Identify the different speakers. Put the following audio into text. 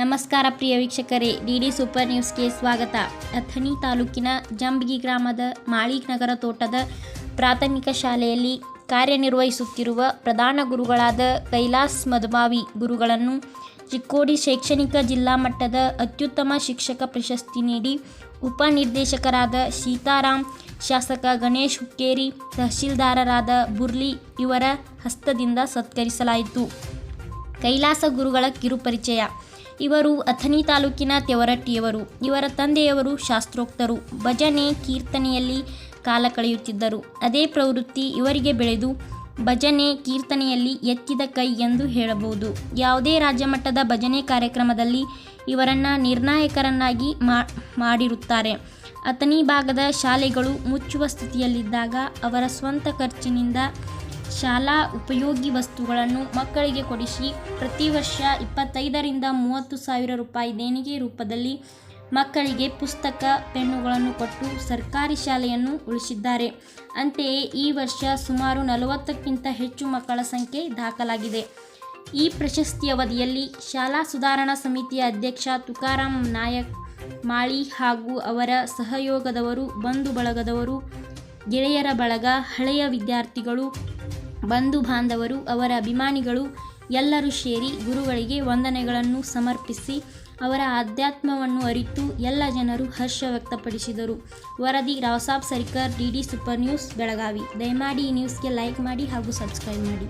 Speaker 1: ನಮಸ್ಕಾರ ಪ್ರಿಯ ವೀಕ್ಷಕರೇ DD super ನ್ಯೂಸ್ಗೆ ಸ್ವಾಗತ. ಅಥಣಿ ತಾಲೂಕಿನ ಜಂಬಗಿ ಗ್ರಾಮದ ಮಾಳಿಕ್ ನಗರ ತೋಟದ ಪ್ರಾಥಮಿಕ ಶಾಲೆಯಲ್ಲಿ ಕಾರ್ಯನಿರ್ವಹಿಸುತ್ತಿರುವ ಪ್ರಧಾನ ಗುರುಗಳಾದ ಕೈಲಾಸ್ ಮಧುಮಾವಿ ಗುರುಗಳನ್ನು ಚಿಕ್ಕೋಡಿ ಶೈಕ್ಷಣಿಕ ಜಿಲ್ಲಾ ಮಟ್ಟದ ಅತ್ಯುತ್ತಮ ಶಿಕ್ಷಕ ಪ್ರಶಸ್ತಿ ನೀಡಿ ಉಪನಿರ್ದೇಶಕರಾದ ಸೀತಾರಾಮ್ ಶಾಸಕ ಗಣೇಶ್ ಹುಕ್ಕೇರಿ, ತಹಶೀಲ್ದಾರರಾದ ಬುರ್ಲಿ ಇವರ ಹಸ್ತದಿಂದ ಸತ್ಕರಿಸಲಾಯಿತು. ಕೈಲಾಸ ಗುರುಗಳ ಕಿರುಪರಿಚಯ. ಇವರು ಅಥಣಿ ತಾಲೂಕಿನ ತೆವರಟ್ಟಿಯವರು. ಇವರ ತಂದೆಯವರು ಶಾಸ್ತ್ರೋಕ್ತರು. ಭಜನೆ, ಕೀರ್ತನೆಯಲ್ಲಿ ಕಾಲ ಕಳೆಯುತ್ತಿದ್ದರು. ಅದೇ ಪ್ರವೃತ್ತಿ ಇವರಿಗೆ ಬೆಳೆದು ಭಜನೆ, ಕೀರ್ತನೆಯಲ್ಲಿ ಎತ್ತಿದ ಕೈ ಎಂದು ಹೇಳಬಹುದು. ಯಾವುದೇ ರಾಜ್ಯಮಟ್ಟದ ಭಜನೆ ಕಾರ್ಯಕ್ರಮದಲ್ಲಿ ಇವರನ್ನು ನಿರ್ಣಾಯಕರನ್ನಾಗಿ ಮಾಡಿರುತ್ತಾರೆ. ಅಥಣಿ ಭಾಗದ ಶಾಲೆಗಳು ಮುಚ್ಚುವ ಸ್ಥಿತಿಯಲ್ಲಿದ್ದಾಗ ಅವರ ಸ್ವಂತ ಖರ್ಚಿನಿಂದ ಶಾಲಾ ಉಪಯೋಗಿ ವಸ್ತುಗಳನ್ನು ಮಕ್ಕಳಿಗೆ ಕೊಡಿಸಿ ಪ್ರತಿ ವರ್ಷ ಇಪ್ಪತ್ತೈದರಿಂದ ಮೂವತ್ತು ಸಾವಿರ ರೂಪಾಯಿ ದೇಣಿಗೆ ರೂಪದಲ್ಲಿ ಮಕ್ಕಳಿಗೆ ಪುಸ್ತಕ, ಪೆನ್ನುಗಳನ್ನು ಕೊಟ್ಟು ಸರ್ಕಾರಿ ಶಾಲೆಯನ್ನು ಉಳಿಸಿದ್ದಾರೆ. ಅಂತೆಯೇ ಈ ವರ್ಷ ಸುಮಾರು ನಲವತ್ತಕ್ಕಿಂತ ಹೆಚ್ಚು ಮಕ್ಕಳ ಸಂಖ್ಯೆ ದಾಖಲಾಗಿದೆ. ಈ ಪ್ರಶಸ್ತಿ ಅವಧಿಯಲ್ಲಿ ಶಾಲಾ ಸುಧಾರಣಾ ಸಮಿತಿಯ ಅಧ್ಯಕ್ಷ ತುಕಾರಾಮ್ ನಾಯಕ್, ಮಾಳಿ ಹಾಗೂ ಅವರ ಸಹಯೋಗದವರು, ಬಂಧು ಬಳಗದವರು, ಗೆಳೆಯರ ಬಳಗ, ಹಳೆಯ ವಿದ್ಯಾರ್ಥಿಗಳು ಬಂಧು ಬಾಂಧವರು, ಅವರ ಅಭಿಮಾನಿಗಳು ಎಲ್ಲರೂ ಸೇರಿ ಗುರುಗಳಿಗೆ ವಂದನೆಗಳನ್ನು ಸಮರ್ಪಿಸಿ ಅವರ ಆಧ್ಯಾತ್ಮವನ್ನು ಅರಿತು ಎಲ್ಲ ಜನರು ಹರ್ಷ ವ್ಯಕ್ತಪಡಿಸಿದರು. ವರದಿ Raosaheb Sarikar, D D super news, Belagavi. ದಯಮಾಡಿ ಈ ನ್ಯೂಸ್ಗೆ ಲೈಕ್ ಮಾಡಿ ಹಾಗೂ ಸಬ್ಸ್ಕ್ರೈಬ್ ಮಾಡಿ.